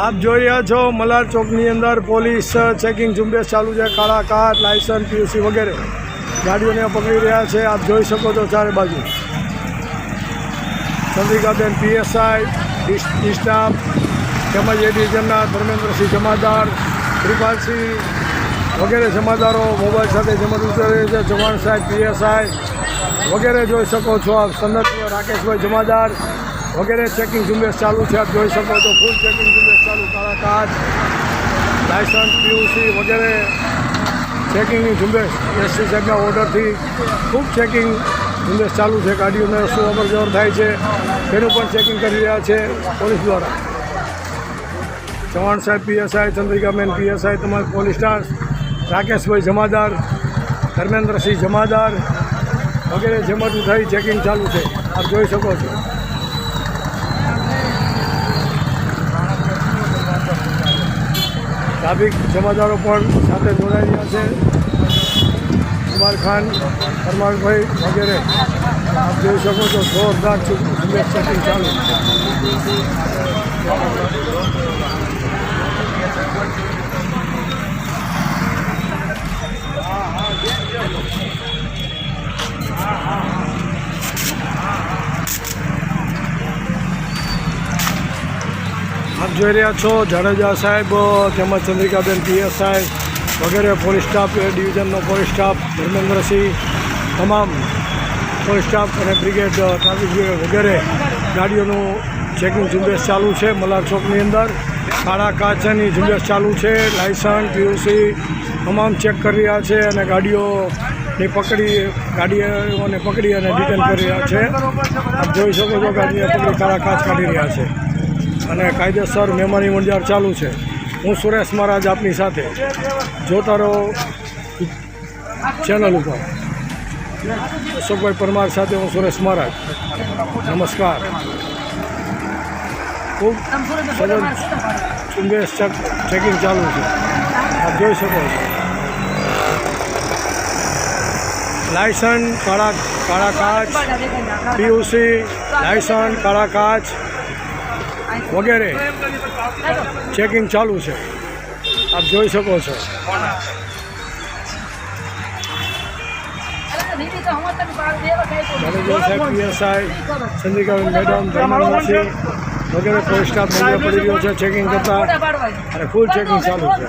આપ જોઈ રહ્યા છો મલાર ચોકની અંદર પોલીસ ચેકિંગ ઝુંબેશ ચાલુ છે, કાળા કાર લાયસન્સ, પીયુસી વગેરે. ગાડીઓને પકડી રહ્યા છે, આપ જોઈ શકો છો ચારે બાજુ. ચંદ્રિકાબેન પીએસઆઈ સ્ટાફ, તેમજ એ ડિવિઝનના ધર્મેન્દ્રસિંહ જમાદાર, કૃપાલસિંહ વગેરે જમાદારો મોબાઈલ સાથે જમત ઉતરે છે, ચૌહાણ સાહેબ પીએસઆઈ વગેરે જોઈ શકો છો આપ. સંદર્ભ રાકેશભાઈ જમાદાર વગેરે ચેકિંગ ઝુંબેશ ચાલુ છે, આપ જોઈ શકો છો ફૂલ ચેકિંગ ઝુંબેશ ચાલુ કાળા કાચ લાયસન્સ પીયુસી વગેરે ચેકિંગની ઝુંબેશ એસટી સાહેબના ઓર્ડરથી ખૂબ ચેકિંગ ઝુંબેશ ચાલુ છે, ગાડીઓને શું અમરજવર થાય છે, તેનું પણ ચેકિંગ કરી રહ્યા છે પોલીસ દ્વારા. ચૌહાણ સાહેબ, પીએસઆઈ ચંદ્રિકાબેન પીએસઆઈ તમારા પોલીસ સ્ટાફ, રાકેશભાઈ જમાદાર, ધર્મેન્દ્રસિંહ જમાદાર વગેરે જમત થઈ ચેકિંગ ચાલુ છે, આપ જોઈ શકો છો. ટ્રાફિક જમાદારો પણ સાથે જોડાઈ રહ્યા છે કુમાર ખાન પરમારભાઈ વગેરે આપ જોઈ શકો છો જોરદાર ઝુંબેશ ચેકિંગ ચાલુ આપ જોઈ રહ્યા છો જાડેજા સાહેબ, તેમજ ચંદ્રિકાબેન પીએસઆઈ વગેરે પોલીસ સ્ટાફ ડિવિઝનનો પોલીસ સ્ટાફ ધર્મેન્દ્રસિંહ, તમામ પોલીસ સ્ટાફ અને બ્રિગેડ ટ્રાફિક વગેરે ગાડીઓનું ચેકિંગ ઝુંબેશ ચાલુ છે મલાર ચોકની અંદર. કાળા કાચની ઝુંબેશ ચાલુ છે લાયસન્સ પીયુસી તમામ ચેક કરી રહ્યા છે અને ગાડીઓની પકડી, ગાડીઓને પકડી અને ડિટેલ કરી રહ્યા છે. આપ જોઈ શકો છો ગાડીઓ પકડી કાળા કાચ કાઢી રહ્યા છે. અને કાયદેસર મહેમાની મંજાર ચાલુ છે. હું સુરેશ મહારાજ આપની સાથે જોતા રહો ચેનલ ઉપર. અશોકભાઈ પરમાર સાથે હું સુરેશ મહારાજ. નમસ્કાર. ખૂબ સરળ ઝુંબેશ ચેકિંગ ચાલુ છે. આપ જોઈ શકો છો. લાયસન્સ, કાળા કાળા કાચ, પીયુસી, લાયસન્સ, કાળા કાચ વગેરે. ચેકિંગ ચાલુ છે. આપ જોઈ શકો છો. પીએસઆઈ મેડમ ધર્મેન્દ્રસિંહ વગેરે પોલીસ સ્ટાફ મંદિર પડી રહ્યો છે ચેકિંગ કરતા. અને ફૂલ ચેકિંગ ચાલુ છે.